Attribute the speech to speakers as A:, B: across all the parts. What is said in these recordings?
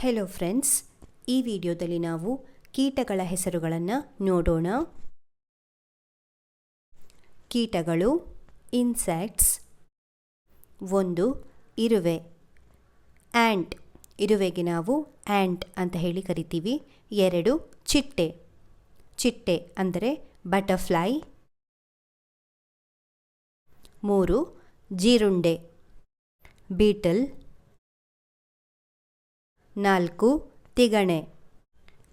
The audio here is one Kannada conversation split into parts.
A: ಹೆಲೋ ಫ್ರೆಂಡ್ಸ್ ಈ ವಿಡಿಯೋದಲ್ಲಿ ನಾವು ಕೀಟಗಳ ಹೆಸರುಗಳನ್ನು ನೋಡೋಣ. ಕೀಟಗಳು ಇನ್ಸೆಕ್ಟ್ಸ್ ಒಂದು, ಇರುವೆ. ಆ್ಯಂಟ್ ಇರುವೆಗೆ ನಾವು ಆ್ಯಂಟ್ ಅಂತ ಹೇಳಿ ಕರಿತೀವಿ. ಎರಡು, ಚಿಟ್ಟೆ. ಚಿಟ್ಟೆ ಅಂದರೆ ಬಟರ್ಫ್ಲೈ ಮೂರು, ಜೀರುಂಡೆ. ಬೀಟಲ್ ನಾಲ್ಕು, ತಿಗಣೆ.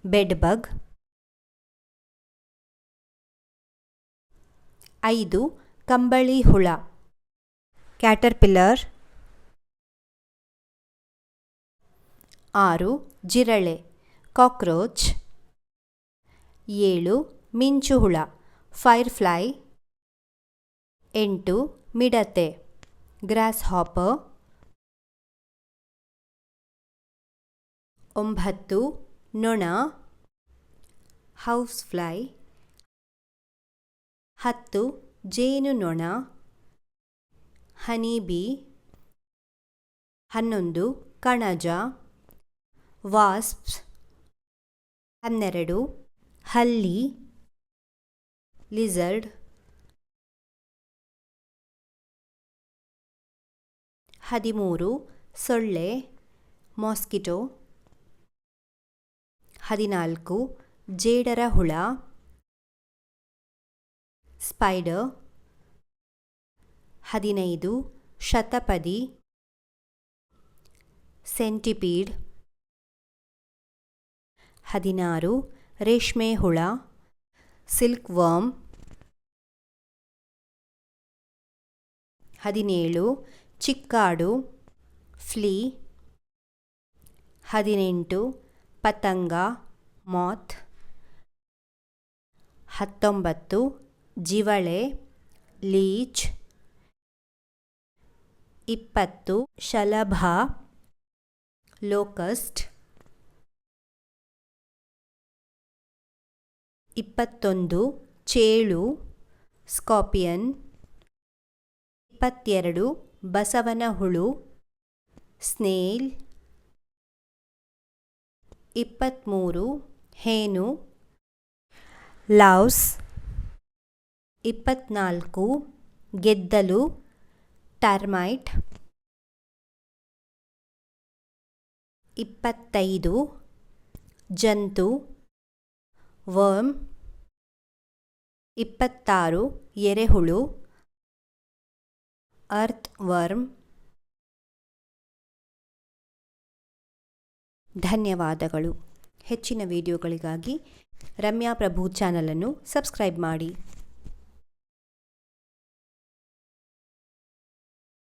A: Bed bug. ಐದು, ಕಂಬಳಿ ಹುಳ. ಕ್ಯಾಟರ್ಪಿಲ್ಲರ್. ಆರು, ಜಿರಳೆ. ಕಾಕ್ರೋಚ್. ಏಳು ಮಿಂಚುಹುಳ ಫೈರ್ಫ್ಲೈ. ಎಂಟು, ಮಿಡತೆ. ಗ್ರಾಸ್ ಹಾಪರ್ ಒಂಬತ್ತು, ನೊಣ ಹೌಸ್ ಫ್ಲೈ ಹತ್ತು ಜೇನುನೊಣ ಹನಿ ಬಿ ಹನ್ನೊಂದು, ಕಣಜ ವಾಸ್ಪ್ಸ್ ಹನ್ನೆರಡು, ಹಲ್ಲಿ ಲಿಝರ್ಡ್ ಹದಿಮೂರು, ಸೊಳ್ಳೆ ಮಾಸ್ಕಿಟೋ ಹದಿನಾಲ್ಕು, ಜೇಡರ ಹುಳ, ಸ್ಪೈಡರ್, ಹದಿನೈದು, ಶತಪದಿ, ಸೆಂಟಿಪೀಡ್, ಹದಿನಾರು, ರೇಷ್ಮೆ ಹುಳ ಸಿಲ್ಕ್ ವರ್ಮ್ ಹದಿನೇಳು, ಚಿಕ್ಕಾಡು, ಫ್ಲೀ, ಹದಿನೆಂಟು ಪತಂಗ, ಮಾತ್. ಹತ್ತೊಂಬತ್ತು, ಜಿವಳೆ, ಲೀಚ್. ಇಪ್ಪತ್ತು, ಶಲಭ. ಲೋಕಸ್ಟ್. ಇಪ್ಪತ್ತೊಂದು, ಚೇಳು. ಸ್ಕಾಪಿಯನ್ ಇಪ್ಪತ್ತೆರಡು ಬಸವನ ಹುಳು ಸ್ನೇಲ್. ಇಪ್ಪತ್ತ್ಮೂರು ಹೇನು. ಲೌಸ್ ಇಪ್ಪತ್ತ್ನಾಲ್ಕು ಗೆದ್ದಲು. ಟರ್ಮೈಟ್. ಇಪ್ಪತ್ತೈದು ಜಂತು. ವರ್ಮ್. ಇಪ್ಪತ್ತಾರು ಎರೆಹುಳು. Earth worm. ಧನ್ಯವಾದಗಳು. ಹೆಚ್ಚಿನ ವಿಡಿಯೋಗಳಿಗಾಗಿ ರಮ್ಯಾ ಪ್ರಭು ಚಾನಲನ್ನು ಸಬ್ಸ್ಕ್ರೈಬ್ ಮಾಡಿ.